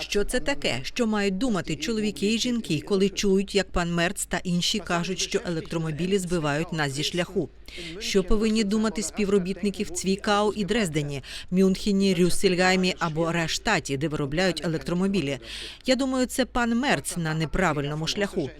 Що це таке? Що мають думати чоловіки і жінки, коли чують, як пан Мерц та інші кажуть, що електромобілі збивають нас зі шляху? Що повинні думати співробітники в Цвікау і Дрездені, Мюнхені, Рюссельгаймі або Рештаті, де виробляють електромобілі? Я думаю, це пан Мерц на неправильному шляху.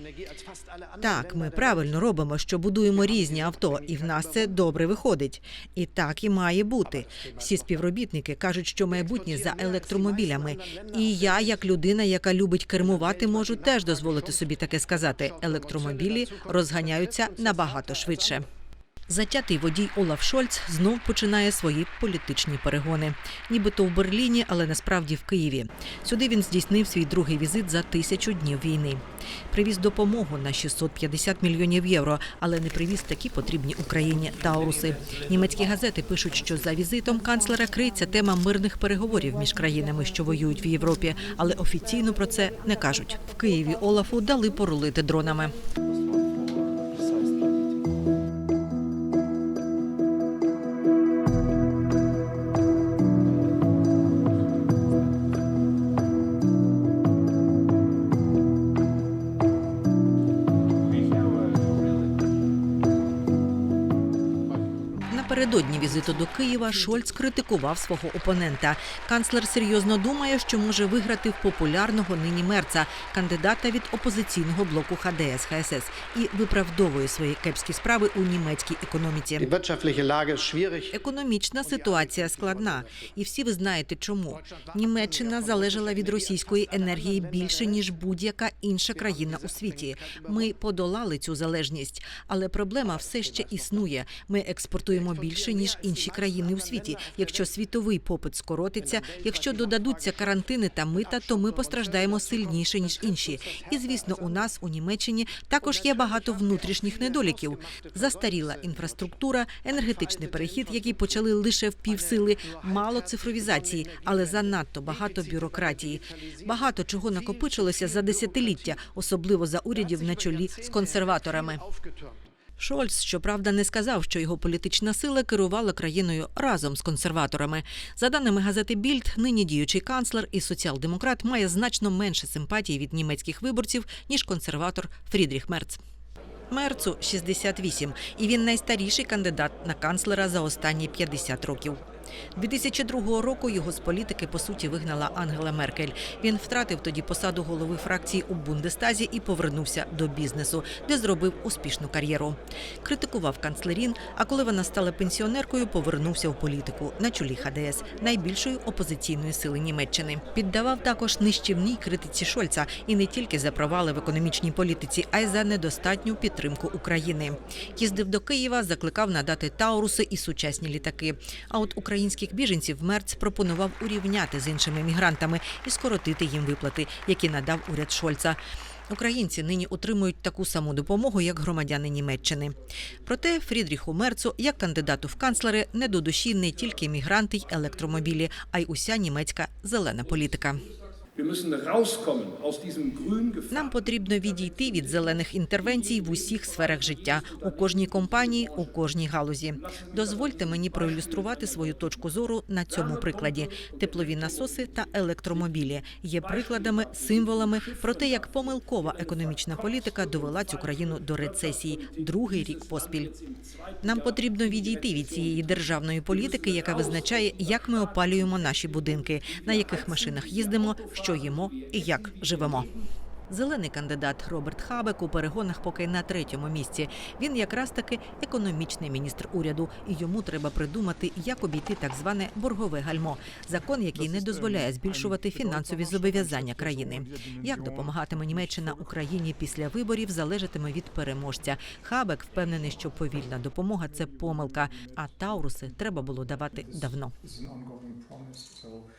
Так, ми правильно робимо, що будуємо різні авто, і в нас це добре виходить. І так і має бути. Всі співробітники кажуть, що майбутнє за електромобілями. І я, як людина, яка любить кермувати, можу теж дозволити собі таке сказати. Електромобілі розганяються набагато швидше. Затятий водій Олаф Шольц знов починає свої політичні перегони, нібито в Берліні, але насправді в Києві. Сюди він здійснив свій другий візит за тисячу днів війни. Привіз допомогу на 650 мільйонів євро, але не привіз такі потрібні Україні тауруси. Німецькі газети пишуть, що за візитом канцлера криється тема мирних переговорів між країнами, що воюють в Європі, але офіційно про це не кажуть. В Києві Олафу дали порулити дронами. Напередодні візиту до Києва Шольц критикував свого опонента. Канцлер серйозно думає, що може виграти в популярного нині мерца, кандидата від опозиційного блоку ХДС ХСС, і виправдовує свої кепські справи у німецькій економіці. Економічна ситуація складна, і всі ви знаєте, чому Німеччина залежала від російської енергії більше ніж будь-яка інша країна у світі. Ми подолали цю залежність, але проблема все ще існує. Ми експортуємо більше ніж інші країни у світі. Якщо світовий попит скоротиться, якщо додадуться карантини та мита, то ми постраждаємо сильніше ніж інші. І звісно, у нас у Німеччині також є багато внутрішніх недоліків. Застаріла інфраструктура, енергетичний перехід, який почали лише в півсили, мало цифровізації, але занадто багато бюрократії. Багато чого накопичилося за десятиліття, особливо за урядів на чолі з консерваторами. Шольц, щоправда, не сказав, що його політична сила керувала країною разом з консерваторами. За даними газети Більд, нині діючий канцлер і соціал-демократ має значно менше симпатії від німецьких виборців ніж консерватор Фрідріх Мерц. Мерцу 68, і він найстаріший кандидат на канцлера за останні 50 років. 2002 року його з політики по суті вигнала Ангела Меркель. Він втратив тоді посаду голови фракції у Бундестазі і повернувся до бізнесу, де зробив успішну кар'єру. Критикував канцлерін. А коли вона стала пенсіонеркою, повернувся в політику на чолі ХДС, найбільшої опозиційної сили Німеччини. Піддавав також нищівній критиці Шольца і не тільки за провали в економічній політиці, а й за недостатню підтримку України. Їздив до Києва, закликав надати тауруси і сучасні літаки. А от українських біженців Мерц пропонував урівняти з іншими мігрантами і скоротити їм виплати, які надав уряд Шольца. Українці нині отримують таку саму допомогу, як громадяни Німеччини. Проте Фрідріху Мерцу, як кандидату в канцлери, не до душі не тільки мігранти й електромобілі, а й уся німецька зелена політика. Нам потрібно відійти від зелених інтервенцій в усіх сферах життя, у кожній компанії, у кожній галузі. Дозвольте мені проілюструвати свою точку зору на цьому прикладі. Теплові насоси та електромобілі є прикладами, символами про те, як помилкова економічна політика довела цю країну до рецесії другий рік поспіль. Нам потрібно відійти від цієї державної політики, яка визначає, як ми опалюємо наші будинки, на яких машинах їздимо, що їмо і як живемо. Зелений кандидат Роберт Хабек у перегонах поки на третьому місці. Він якраз таки економічний міністр уряду, і йому треба придумати, як обійти так зване боргове гальмо, закон, який не дозволяє збільшувати фінансові зобов'язання країни. Як допомагатиме Німеччина Україні після виборів, залежатиме від переможця. Хабек впевнений, що повільна допомога це помилка. А тауруси треба було давати давно.